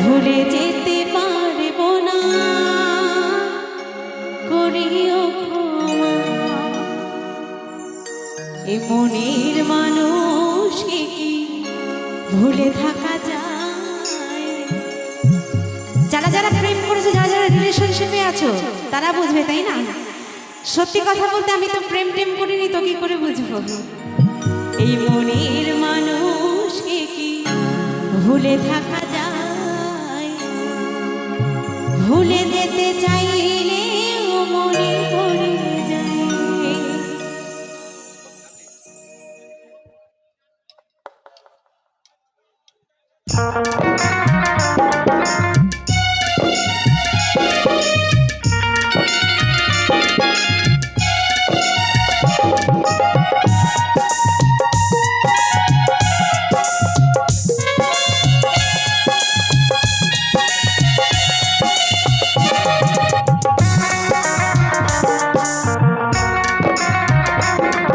ভুলে যেতে পারব না। করিও এ মনের মানুষকে কি ভুলে থাকা যায়? যারা যারা প্রেম করেছে, যারা যারা রিলেশনশিপে আছো, তারা বুঝবে, তাই না? সত্যি কথা বলতে আমি তো প্রেম প্রেম করিনি, তো কি করে বুঝব? এই মনের মানুষকে কি ভুলে থাকা যেতে চাইলে মনে পড়ে যায়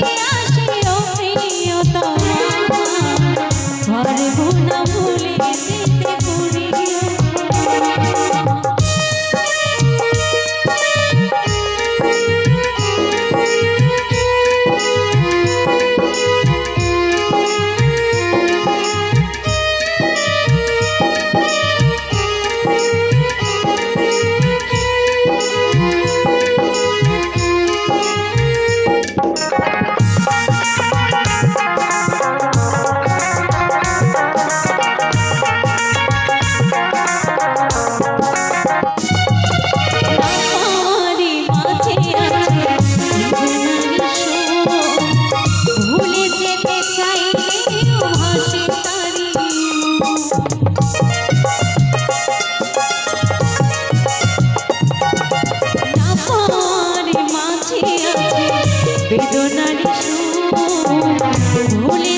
Yeah. বেদনার সুর ভুলে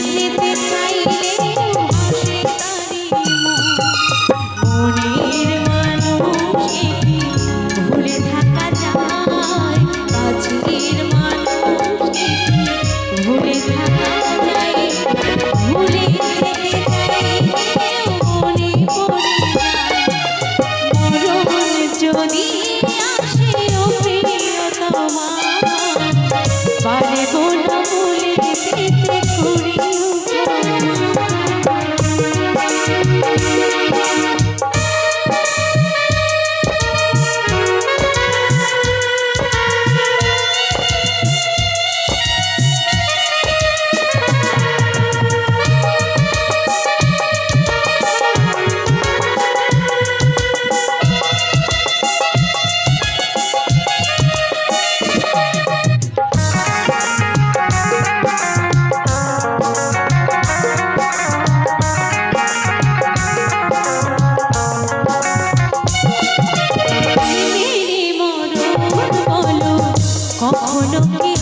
কখনো কি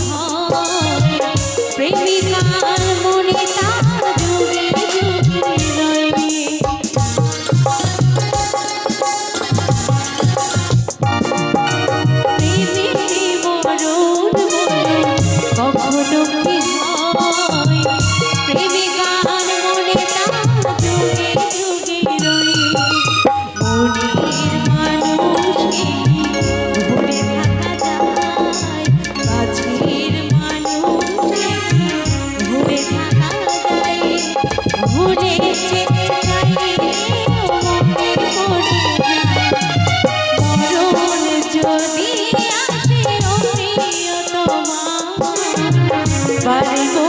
survival.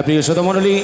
হ্যাঁ প্রিয় শ্রোতা মণ্ডলী